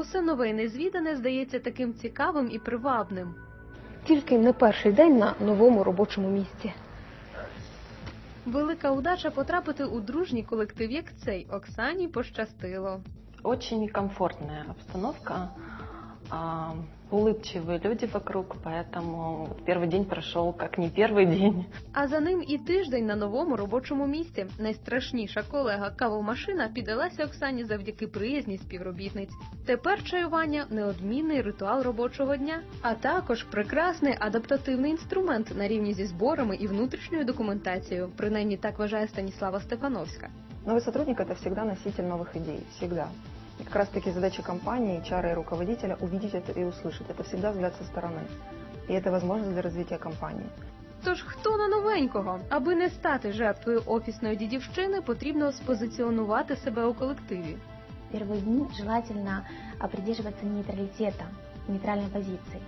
Усе нове і незвідане здається таким цікавим і привабним. Тільки не перший день на новому робочому місці. Велика удача потрапити у дружній колектив, як цей Оксані пощастило. Очень комфортная обстановка, а, улыбчивые люди вокруг, поэтому первый день прошел как не первый день. А за ним і тиждень на новому робочому місці. Найстрашніша колега кавомашина піддалася Оксані завдяки приязні співробітниць. Тепер чаювання неодмінний ритуал робочого дня, а також прекрасний адаптативний інструмент на рівні зі зборами і внутрішньою документацією. Принаймні так вважає Станіслава Стефановська. Новый сотрудник – это всегда носитель новых идей, всегда. И как раз-таки задача компании, HR и руководителя – увидеть это и услышать. Это всегда взгляд со стороны. И это возможность для развития компании. Тож хто на новенького? Аби не стати жертвою офісної дідівщини, потрібно спозиціонувати себе у колективі. первые дни желательно а, придерживаться нейтралитета, нейтральной позиции.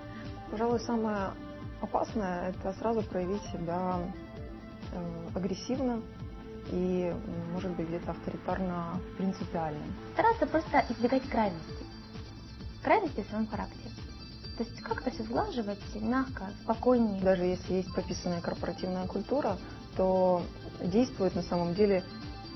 Пожалуй, самое опасное – это сразу проявить себя э, агрессивно и, может быть, где-то авторитарно принципиально. Стараться просто избегать крайностей. Крайностей в своем характере. То есть как-то все сглаживать, мягко, спокойнее. Даже если есть прописанная корпоративная культура, то действует на самом деле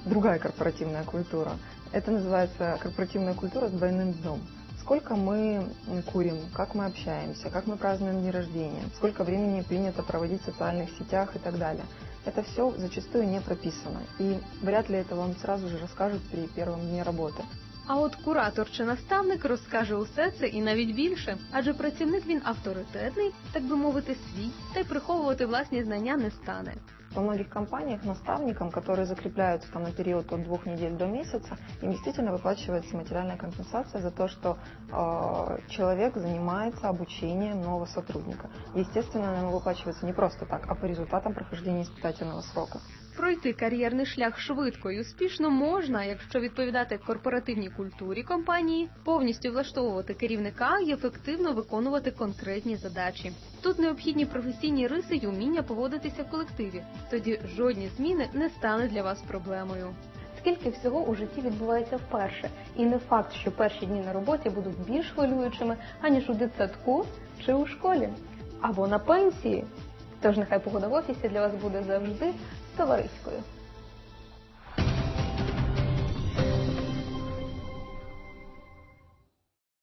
другая корпоративная культура. Это называется корпоративная культура с двойным дном. Сколько мы м, курим, как мы общаемся, как мы празднуем дни рождения, сколько времени принято проводить в социальных сетях и так далее. Это все зачастую не прописано. И вряд ли это вам сразу же расскажут при первом дне работы. А от куратор чи наставник розкаже усе це і навіть більше, адже працівник він авторитетний, так би мовити, свій, та й приховувати власні знання не стане. Во многих компаниях наставникам, которые закрепляются там на период от двух недель до месяца, им действительно выплачивается материальная компенсация за то, что э, человек занимается обучением нового сотрудника. Естественно, она выплачивается не просто так, а по результатам прохождения испытательного срока. Пройти кар'єрний шлях швидко і успішно можна, якщо відповідати корпоративній культурі компанії, повністю влаштовувати керівника і ефективно виконувати конкретні задачі. Тут необхідні професійні риси й уміння поводитися в колективі. Тоді жодні зміни не стануть для вас проблемою. Скільки всього у житті відбувається вперше, і не факт, що перші дні на роботі будуть більш хвилюючими, аніж у дитсадку чи у школі, або на пенсії. Тож нехай погода в офісі для вас буде завжди だから引くよ。